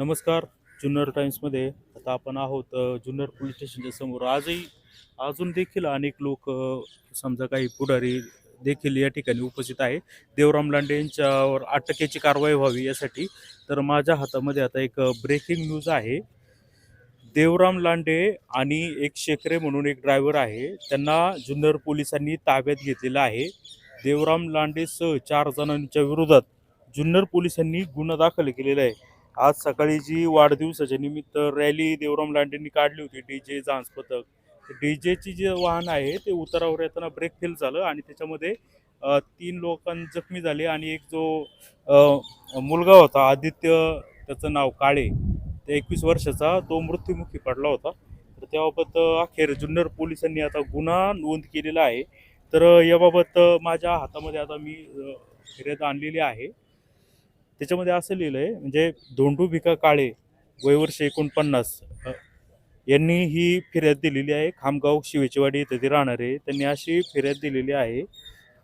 नमस्कार जुन्नर टाईम्समध्ये आता आपण आहोत जुन्नर पोलीस स्टेशनच्या समोर. आजही अजून देखील अनेक लोक समजा काही पुढारी देखील या ठिकाणी उपस्थित आहे. देवराम लांडे यांच्यावर अटकेची कारवाई व्हावी यासाठी. तर माझ्या हातामध्ये आता एक ब्रेकिंग न्यूज आहे. देवराम लांडे आणि एक शेखरे म्हणून एक ड्रायव्हर आहे. त्यांना जुन्नर पोलिसांनी ताब्यात घेतलेलं आहे. देवराम लांडेसह चार जणांच्या विरोधात जुन्नर पोलिसांनी गुन्हा दाखल केलेला आहे. आज सकाळी जी वाढदिवसाच्या निमित्त रॅली देवराम लांडेंनी काढली होती डी जे जांच पथक. डी जेची जे वाहन आहे ते उतारावर येताना ब्रेक फेल झालं आणि त्याच्यामध्ये तीन लोकां जखमी झाले आणि एक जो मुलगा होता आदित्य त्याचं नाव काळे ते एकवीस वर्षाचा तो मृत्युमुखी पडला होता. तर त्याबाबत अखेर जुन्नर पोलिसांनी आता गुन्हा नोंद केलेला आहे. तर याबाबत माझ्या हातामध्ये आता मी फिर्याद आणलेली आहे. त्याच्यामध्ये असं लिहिलं आहे म्हणजे धोंडू भिका काळे वयवर्ष एकोणपन्नास यांनी ही फिर्याद दिलेली आहे. खामगाव शिवेचीवाडी येथे ते राहणारे त्यांनी अशी फिर्याद दिलेली आहे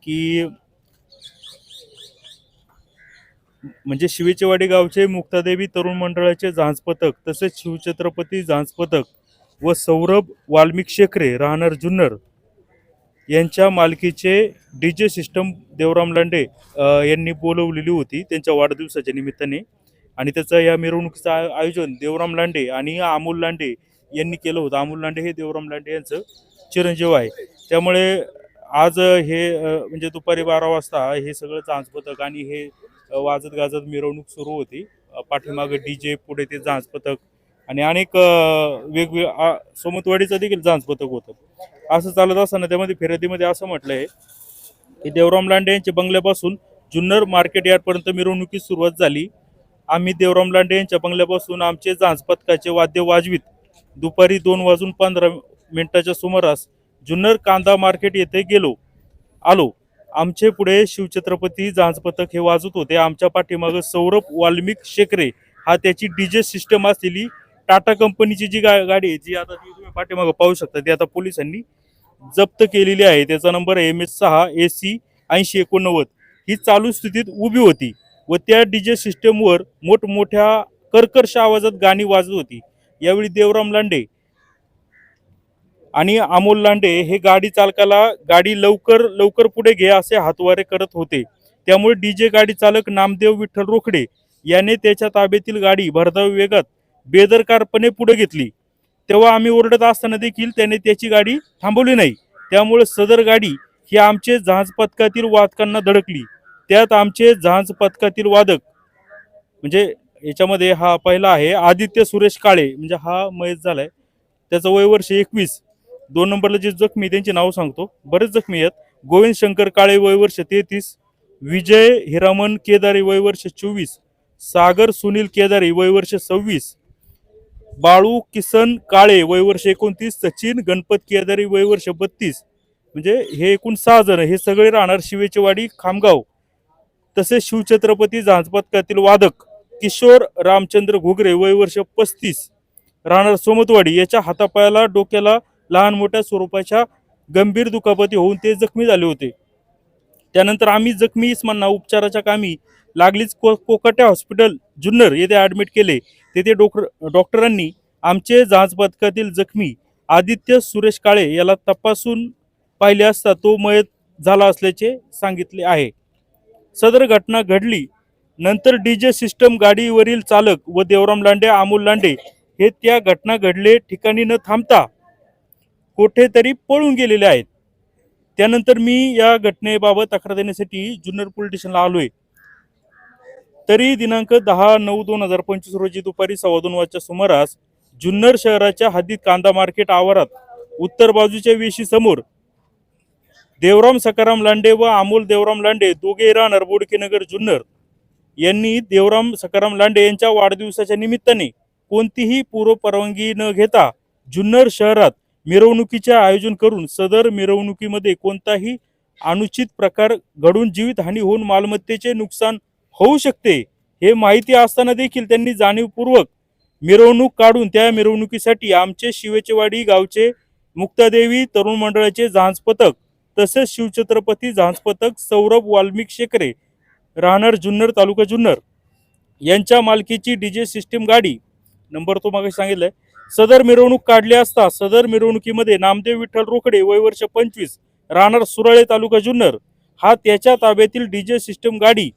की म्हणजे शिवेचेवाडी गावचे मुक्तादेवी तरुण मंडळाचे झांज पथक तसेच शिवछत्रपती झांज पथक व सौरभ वाल्मिक शेखरे राहणार जुन्नर यांच्या मालकीचे D J system Devram Lande यांनी बोलवलेली होती त्यांच्या वाढदिवसाच्या निमित्ताने. आणि त्याचं या मिरवणुकीचं आयोजन देवराम लांडे आणि अमोल लांडे यांनी केलं होतं. अमोल लांडे हे देवराम लांडे यांचं चिरंजीव आहे. त्यामुळे आज हे म्हणजे दुपारी बारा वाजता हे सगळं जांच पथक आणि हे वाजत गाजत मिरवणूक सुरू होती. पाठीमागं डी जे पुढे ते जांच पथक आणि अनेक वेगवेग सोमतवाडीचं देखील जांच पथक होतं. असं चालत असताना त्यामध्ये फिर्यादीमध्ये असं म्हटलं आहे की देवराम लांडे यांच्या बंगल्यापासून जुन्नर मार्केट यार्डपर्यंत मिरवणुकीस सुरुवात झाली. आम्ही देवराम लांडे यांच्या बंगल्यापासून आमचे जांच पथकाचे वाद्य वाजवीत दुपारी दोन वाजून पंधरा मिनिटाच्या सुमारास जुन्नर कांदा मार्केट येथे गेलो. आलो. आमचे पुढे शिवछत्रपती जांच पथक हे वाजत होते. आमच्या पाठीमागं सौरभ वाल्मिक शेखरे हा त्याची डीजे सिस्टम असलेली टाटा कंपनीची जी गा गाडी आहे जी आता ती तुम्ही पाठीमागं पाहू शकता ती आता पोलिसांनी जप्त केलेली आहे. त्याचा नंबर एम एस सहा ए सी ऐंशी एकोणनव्वद. ही चालू स्थितीत उभी होती व त्या डीजे सिस्टमवर मोठमोठ्या कर्कर्ष आवाजात गाणी वाजत होती. यावेळी देवराम लांडे आणि अमोल लांडे हे गाडी चालकाला गाडी लवकर लवकर पुढे घे असे हातवारे करत होते. त्यामुळे डीजे गाडी चालक नामदेव विठ्ठल रोखडे याने त्याच्या ताब्यातील गाडी भरधाव वेगात बेदरकारपणे पुढे घेतली. तेव्हा आम्ही ओरडत असताना देखील त्याने त्याची गाडी थांबवली नाही. त्यामुळे सदर गाडी ही आमचे जहाज पथकातील वादकांना धडकली. त्यात आमचे जहाज पथकातील वादक म्हणजे याच्यामध्ये हा पहिला आहे आदित्य सुरेश काळे म्हणजे हा मयत झालाय. त्याचं वय वर्ष एकवीस. दोन नंबरला जे जखमी त्यांचे नाव सांगतो. बरेच जखमी आहेत. गोविंद शंकर काळे वय वर्ष तेहतीस. विजय हिरामन केदारी वय वर्ष चोवीस. सागर सुनील केदारी वय वर्ष सव्वीस. बाळू किसन काळे वय वर्ष एकोणतीस सचिन गणपत केदारी वय वर्ष बत्तीस. म्हणजे हे एकूण सहा जण हे सगळे राहणार शिवेचेवाडी खामगाव. तसेच शिवछत्रपती पथकातील वादक किशोर रामचंद्र घुगरे वय वर्ष पस्तीस. राहणार सोमतवाडी याच्या हातापायाला डोक्याला लहान मोठ्या स्वरूपाच्या गंभीर दुखापती होऊन ते जखमी झाले होते. त्यानंतर आम्ही जखमी इसमांना उपचाराच्या कामी लागलीच को कोकट्या हॉस्पिटल जुन्नर येथे ॲडमिट केले. तेथे डॉक्टर डॉक्टरांनी आमचे जहाज पथकातील जखमी आदित्य सुरेश काळे याला तपासून पाहिले असता तो मयत झाला असल्याचे सांगितले आहे. सदर घटना घडली. नंतर डीजे सिस्टम गाडीवरील चालक व देवराम लांडे अमोल लांडे हे त्या घटना घडले ठिकाणी न थांबता कुठेतरी पळून गेलेले आहेत. त्यानंतर मी या घटनेबाबत तक्रार देण्यासाठी जुन्नर पोलीस स्टेशनला आहे तरी दिनांक दहा नऊ दोन हजार पंचवीस रोजी दुपारी सव्वा दोन वाजच्या सुमारास जुन्नर शहराच्या हद्दीत कांदा मार्केट आवारात उत्तर बाजूच्या वेशी समोर देवराम सकाराम लांडे व अमोल देवराम लांडे दोघे राहणार बोडकेनगर जुन्नर. यांनी देवराम सकाराम लांडे यांच्या वाढदिवसाच्या निमित्ताने कोणतीही पूर्व परवानगी न घेता जुन्नर शहरात मिरवणुकीचे आयोजन करून सदर मिरवणुकीमध्ये कोणताही अनुचित प्रकार घडून जीवितहानी होऊन मालमत्तेचे नुकसान होऊ शकते हे माहिती असताना देखील त्यांनी जाणीवपूर्वक मिरवणूक काढून त्या मिरवणुकीसाठी आमचे शिवेचेवाडी गावचे मुक्तादेवी तरुण मंडळाचे जहाज पथक तसेच शिवछत्रपती जहाज पथक सौरभ वाल्मिक शेखरे राहणार जुन्नर तालुका जुन्नर यांच्या मालकीची डीजे सिस्टीम गाडी नंबर तो मागे सांगितलाय सदर मिरवणूक काढली असता सदर मिरवणुकीमध्ये नामदेव विठ्ठल रोकडे वय वर्ष पंचवीस राहणार सुराळे तालुका जुन्नर हा त्याच्या ताब्यातील डीजे सिस्टम गाडी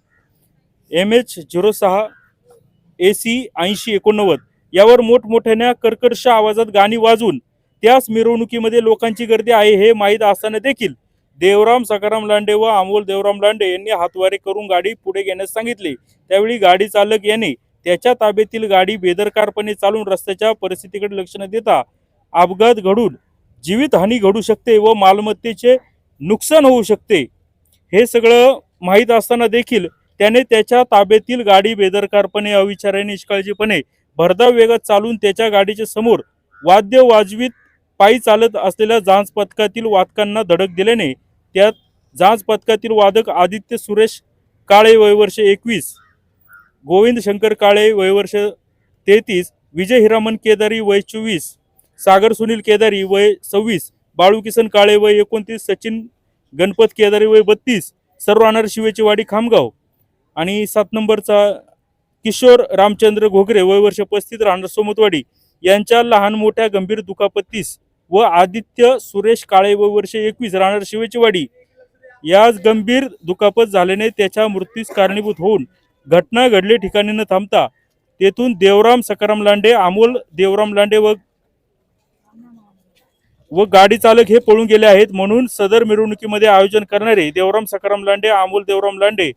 एम एच झिरो सहा ए सी ऐंशी एकोणनव्वद. यावर मोठमोठ्याने कर्कश आवाजात गाणी वाजून त्याच मिरवणुकीमध्ये लोकांची गर्दी आहे हे माहीत असताना देखील देवराम सकाराम लांडे व अमोल देवराम लांडे यांनी हातवारे करून गाडी पुढे घेण्यास सांगितले. त्यावेळी गाडी चालक याने त्याच्या ताब्यातील गाडी बेदरकारपणे चालून रस्त्याच्या परिस्थितीकडे लक्ष न देता अपघात घडून जीवितहानी घडू शकते व मालमत्तेचे नुकसान होऊ शकते. हे सगळं माहीत असताना देखील त्याने त्याच्या ताब्यातील गाडी बेदरकारपणे अविचाराने निष्काळजीपणे भरधाव वेगात चालून त्याच्या गाडीच्या समोर वाद्य वाजवीत पायी चालत असलेल्या जांच पथकातील वादकांना धडक दिल्याने त्यात जांच पथकातील वादक आदित्य सुरेश काळे वयवर्ष एकवीस गोविंद शंकर काळे वयवर्ष तेहतीस विजय हिरामन केदारी वय चोवीस सागर सुनील केदारी वय सव्वीस बाळू किसन काळे वय एकोणतीस सचिन गणपत केदारी वय बत्तीस सर्व राहणार शिवेची वाडी खामगाव आणि सात नंबरचा किशोर रामचंद्र घोगरे वय वर्ष पस्तीस राहणार सोमतवाडी यांच्या लहान मोठ्या गंभीर दुखापतीस व आदित्य सुरेश काळे व वर्ष एकवीस राहणार शिवेचीवाडी याच गंभीर दुखापत झाल्याने त्याच्या मृत्यूस कारणीभूत होऊन घटना घडले ठिकाणी न थांबता तेथून देवराम सकाराम लांडे अमोल देवराम लांडे व व गाडी चालक हे पळून गेले आहेत. म्हणून सदर मिरवणुकीमध्ये आयोजन करणारे देवराम सकाराम लांडे अमोल देवराम लांडे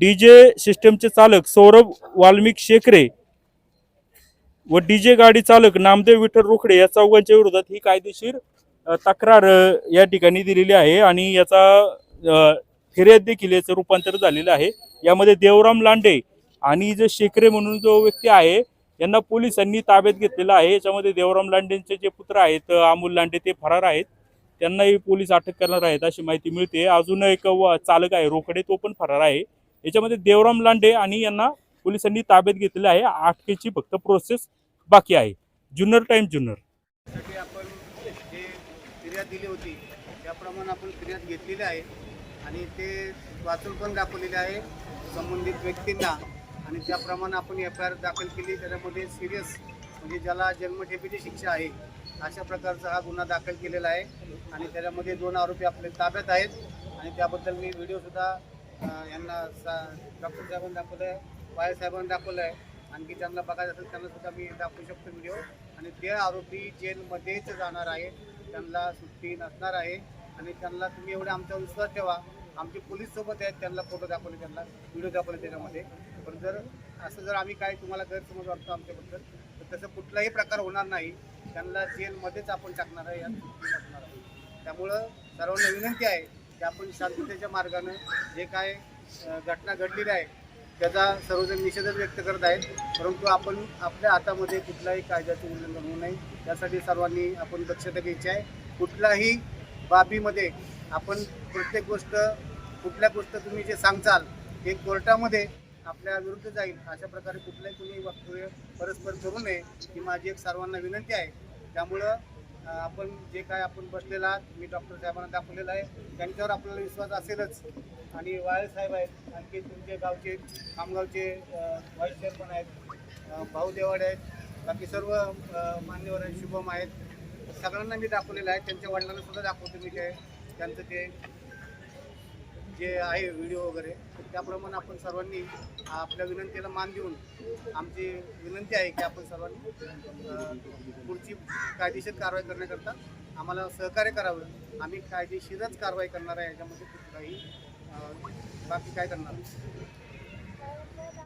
डीजे सिस्टमचे चालक सौरभ वाल्मिक शेखरे व डीजे गाडी चालक नामदेव विठ्ठल रोखडे या चौघांच्या विरोधात ही कायदेशीर तक्रार या ठिकाणी दिलेली आहे आणि याचा फिर्याद देखील याचं रूपांतर झालेलं आहे. यामध्ये देवराम लांडे आणि जे शेखरे म्हणून जो व्यक्ती आहे यांना पोलिसांनी ताब्यात घेतलेला आहे. याच्यामध्ये देवराम लांडेंचे जे पुत्र आहेत अमोल लांडे ते फरार आहेत. त्यांनाही पोलीस अटक करणार आहेत अशी माहिती मिळते. अजून एक व- चालक आहे रोकडे तो पण फरार आहे. याच्यामध्ये देवराम लांडे आणि यांना पोलिसांनी ताब्यात घेतलेलं आहे. अटकेची फक्त प्रोसेस बाकी आहे. जुन्नर टाइम जुन्नर. आपण जे फिर्याद दिली होती. त्याप्रमाणे आपण फिर्याद घेतलेली आहे. आणि ते वाचून पण दाखवलेले आहे. संबंधित व्यक्तींना. आणि त्याप्रमाणे आपण एफ आय आर दाखल केली. त्याच्यामध्ये सिरियस म्हणजे ज्याला जन्मठेपीची शिक्षा आहे अशा प्रकारचा हा गुन्हा दाखल केलेला आहे. आणि त्याच्यामध्ये दोन आरोपी आपले ताब्यात आहेत. आणि त्याबद्दल मी व्हिडिओसुद्धा यांना सा डॉक्टर साहेबांना दाखवलं आहे वाय साहेबांना दाखवलं आहे आणखी त्यांना बघायचं असेल त्यांना सुद्धा मी दाखवू शकतो व्हिडिओ आणि ते आरोपी जेलमध्येच जाणार आहे त्यांना सुट्टी नसणार आहे. आणि त्यांना तुम्ही एवढे आमचा विश्वास ठेवा. आमचे पोलीस सोबत आहेत त्यांना फोटो दाखवले त्यांना व्हिडिओ दाखवले त्याच्यामध्ये. पण जर असं जर आम्ही काय तुम्हाला गैरसमज वाटतो आमच्याबद्दल तर तसं कुठलाही प्रकार होणार नाही. त्यांना जेलमध्येच आपण टाकणार आहे यात सुट्टी नसणार आहे. त्यामुळं सर्वांना विनंती आहे की आपण शांततेच्या मार्गानं जे काय घटना घडलेली आहे त्याचा सर्वजण निषेधच व्यक्त करत आहेत. परंतु आपण आपल्या हातामध्ये कुठल्याही कायद्याचे उल्लंघन होऊ नये. त्यासाठी सर्वांनी आपण दक्षता घ्यायची आहे. कुठल्याही बाबीमध्ये आपण प्रत्येक गोष्ट कुठल्या गोष्ट तुम्ही जे सांगचाल ते कोर्टामध्ये आपल्या विरुद्ध जाईल अशा प्रकारे कुठल्याही कुणी वक्तव्य परस्पर करू नये ही माझी एक सर्वांना विनंती आहे. त्यामुळं आपण जे काय आपण बसलेला आहात, मी डॉक्टर साहेबांना दाखवलेलं आहे. त्यांच्यावर आपल्याला विश्वास असेलच. आणि वाळे साहेब आहेत आणखी तुमचे गावचे खामगावचे व्हाईस चेअरमन आहेत भाऊ देवाडे आहेत बाकी सर्व मान्यवर आहेत शुभम आहेत. सगळ्यांना मी दाखवलेलं आहे. त्यांच्या वडिलांना सुद्धा दाखवतो मी ते त्यांचं ते. जे आहे व्हिडिओ वगैरे त्याप्रमाणे आपण सर्वांनी आपल्या विनंतीला मान देऊन आमची विनंती आहे की आपण सर्वांनी पुढची कायदेशीर कारवाई करण्याकरता आम्हाला सहकार्य करावं. आम्ही कायदेशीरच कारवाई करणार आहे याच्यामध्ये कुठलाही बाकी काय करणार